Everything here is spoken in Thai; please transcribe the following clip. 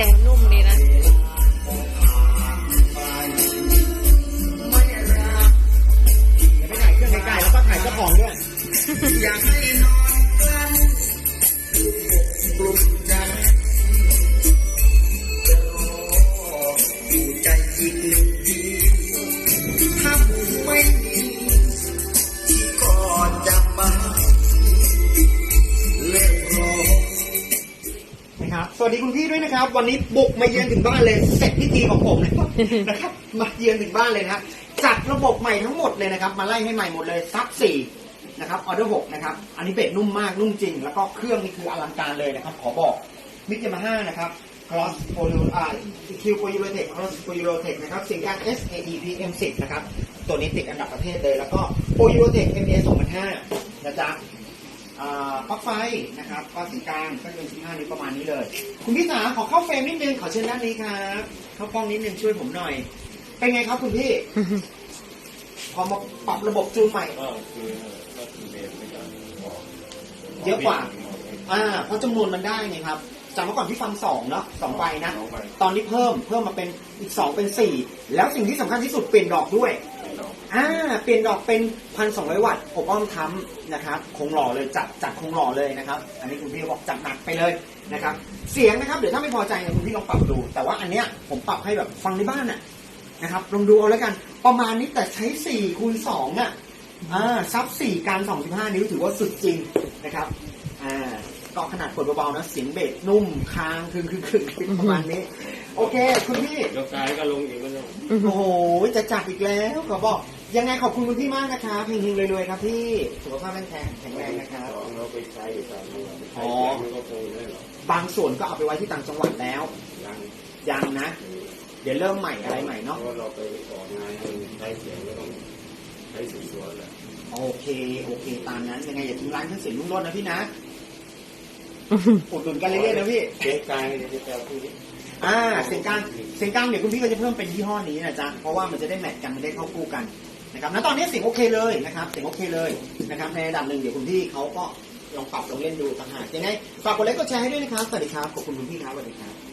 สียงมันนุ่มดีนะเดี๋ยวไปถ่ายเครื่องไกลๆแล้วก็ถ่ายเจ้าของด้วยอยากให้ ครับ สวัสดีคุณพี่ด้วยนะครับ วันนี้บุกมาเยือนถึงบ้านเลย เสร็จพิธีของผมนะครับนะครับ มาเยือนถึงบ้านเลยนะครับจัดระบบใหม่ทั้งหมดเลยนะครับ มาไล่ให้ใหม่หมดเลยซับสี่นะครับออเดอร์หกนะครับ อันนี้เบ็ดนุ่มมากนุ่มจริง แล้วก็เครื่องนี่คืออลังการเลยนะครับ ขอบอกมิกยามาฮ่านะครับ cross p o l u อ่า q p o l u t e c cross p o l u t e c นะครับสิ่งการ S A E P M 10นะครับ ตัวนี้ติดอันดับประเทศเลย แล้วก็ p o l u t e c M A 2005นะจ๊ะอ่า ปลั๊กไฟนะครับก็สีกลางก็เป็น15นิ้วประมาณนี้เลย คุณพี่สาขอเข้าเฟรมนิดนึงขอเชิญด้านนี้ครับเข้ากล้องนิดนึงช่วยผมหน่อย เป็นไงครับคุณพี่ พอมาปรับระบบจูนใหม่ก็คือก็คือเบสไม่กันบอกเยอะกว่า อ่าเพราะจำนวนมันได้ไงครับ จากเมื่อก่อนที่ฟังสองเนาะสองใบนะ สองใบ ตอนนี้เพิ่มเพิ่มมาเป็นอีกสองเป็นสี่แล้วสิ่งที่สำคัญที่สุดเปลี่ยนดอกด้วยไม่ดอกอ่าเปลี่ยนดอกเป็นพันสองร้อยวัตต์อบอ้อมทำนะครับคงหล่อเลยจัดจัดคงหล่อเลยนะครับ อันนี้คุณพี่บอกจัดหนักไปเลยนะครับ เสียงนะครับเดี๋ยวถ้าไม่พอใจเนี่ยคุณพี่ลองปรับดู แต่ว่าอันเนี้ยผมปรับให้แบบฟังในบ้านน่ะนะครับลองดูเอาแล้วกันประมาณนี้แต่ใช้สี่คูณสองอะอ่าซับสี่การสองสิบห้านิ้วถือว่าสุดจริงนะครับ อ่าก็ขนาดกดเบาๆนะเสียงเบสนุ่มคางคึงคึงคึงประมาณนี้ โอเค คุณพี่ยกกายก็ลงอีกแล้วเนี่ยโอ้โหจะจัดอีกแล้วขอบอก ยังไงขอบคุณคุณพี่มากนะครับเฮงๆรวยๆครับพี่สุขภาพแข็งแรงแข็งแรงนะครับสองเราไปใช้อยู่ตามนี้อ๋อใช้แรงมันก็คงได้หรอกบางส่วนก็เอาไปไว้ที่ต่างจังหวัดแล้ว ยังยังนะ เดี๋ยวเริ่มใหม่อะไรใหม่เพเนาะราะว่าเราไปออกงานให้ใช้เสียงก็ต้องใช้สีสวนแหละโอเค โอเค ตามนั้นยังไงอย่าทิ้งร้านเครื่องเสียงรุ่งโรจน์นะพี่นะ อุดหนุนกันเรื่อยๆนะพี่เสียงกลางจะจะพูดอ่าเสียงกลางเสียงกลางเดี๋ยวคุณพี่ก็จะเพิ่มเป็นยี่ห้อนี้นะจ๊ะเพราะว่ามันจะได้แมทกันมันได้เข้าคู่กันนะครับณตอนนี้เสียงโอเคเลยนะครับเสียงโอเคเลยนะครับในระดับหนึ่งเดี๋ยวคุณพี่เขาก็ลองปรับลองเล่นดูต่างหากยังไงฝากกดไลค์กดแชร์ให้ด้วยนะครับสวัสดีครับขอบคุณคุณพี่ครับสวัสดีครับ